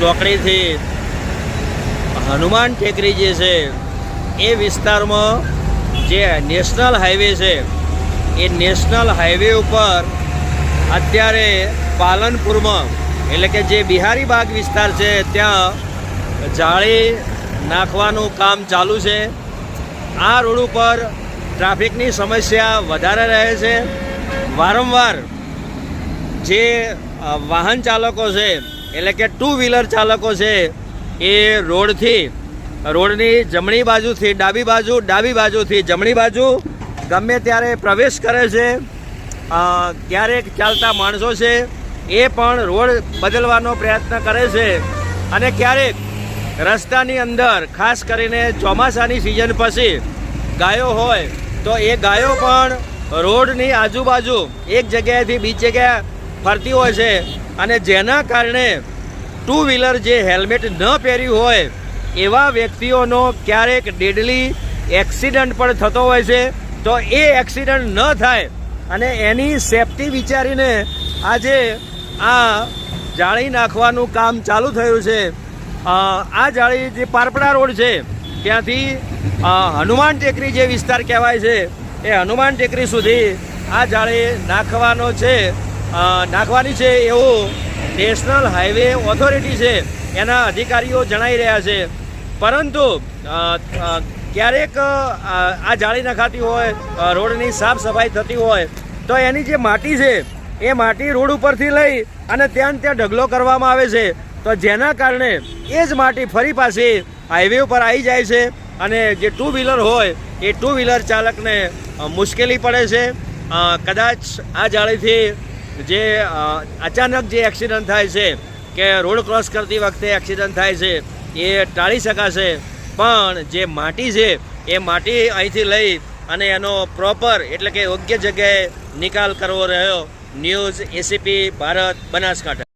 ચોકડીથી હનુમાન ટેકરી જે છે, એ વિસ્તારમાં જે નેશનલ હાઈવે છે, એ નેશનલ હાઈવે ઉપર અત્યારે પાલનપુરમાં, એટલે કે જે બિહારી બાગ વિસ્તાર છે, ત્યાં જાળી નાખવાનું કામ ચાલુ છે. આ રોડ ઉપર ટ્રાફિકની સમસ્યા વધારે રહે છે. વારંવાર જે વાહન ચાલકો છે એટલે કે ટુ વ્હીલર ચાલકો છે, એ રોડથી, રોડની જમણી બાજુથી ડાબી બાજુ, ડાબી બાજુથી જમણી બાજુ, ગમે ત્યારે પ્રવેશ કરે છે ક્યારેક ચાલતા માણસો છે, એ પણ રોડ બદલવાનો પ્રયત્ન કરે છે, અને ક્યારેક રસ્તાની અંદર, ખાસ કરીને ચોમાસાની સિઝન પછી ગાયો હોય, તો એ ગાયો પણ રોડની આજુબાજુ એક જગ્યાએથી બીજી જગ્યાએ ફરતી હોય છે. અને જેના કારણે ટુ વ્હીલર જે હેલ્મેટ ન પહેર્યું હોય, એવા વ્યક્તિઓનો ક્યારેક ડેડલી એક્સિડન્ટ પણ થતો હોય છે. તો એ એક્સિડન્ટ ન થાય અને એની સેફટી વિચારીને આજે આ જાળી નાખવાનું કામ ચાલુ થયું છે. આ જાળી જે પારપડા રોડ છે, ત્યાંથી હનુમાન ટેકરી જે વિસ્તાર કહેવાય છે, એ હનુમાન ટેકરી સુધી આ જાળી નાખવાનો છે. નાખવાની છે એવું નેશનલ હાઈવે ઓથોરિટી છે. એના અધિકારીઓ જણાવી રહ્યા છે. પરંતુ ક્યારેક આ જાળી નખાતી હોય રોડની સાફ સફાઈ થતી હોય, તો એની જે માટી છે, એ માટી રોડ ઉપરથી લઈ અને ત્યાં ત્યાં ઢગલો કરવામાં આવે છે. તો જેના કારણે એ જ માટી ફરી પાછી હાઈવે ઉપર આવી જાય છે અને જે ટુ વ્હીલર હોય, એ ટુ વ્હીલર ચાલકને મુશ્કેલી પડે છે. કદાચ આ જાળીથી જે અચાનક જે એક્સિડન્ટ થાય છે, કે રોડ ક્રોસ કરતી વખતે એક્સિડન્ટ થાય છે, એ ટાળી શકાશે. પણ જે માટી છે, એ માટી અહીંથી લઈ અને એનો પ્રોપર એટલે કે યોગ્ય જગ્યાએ નિકાલ કરવો રહ્યો. News ACP Bharat, Banaskantha.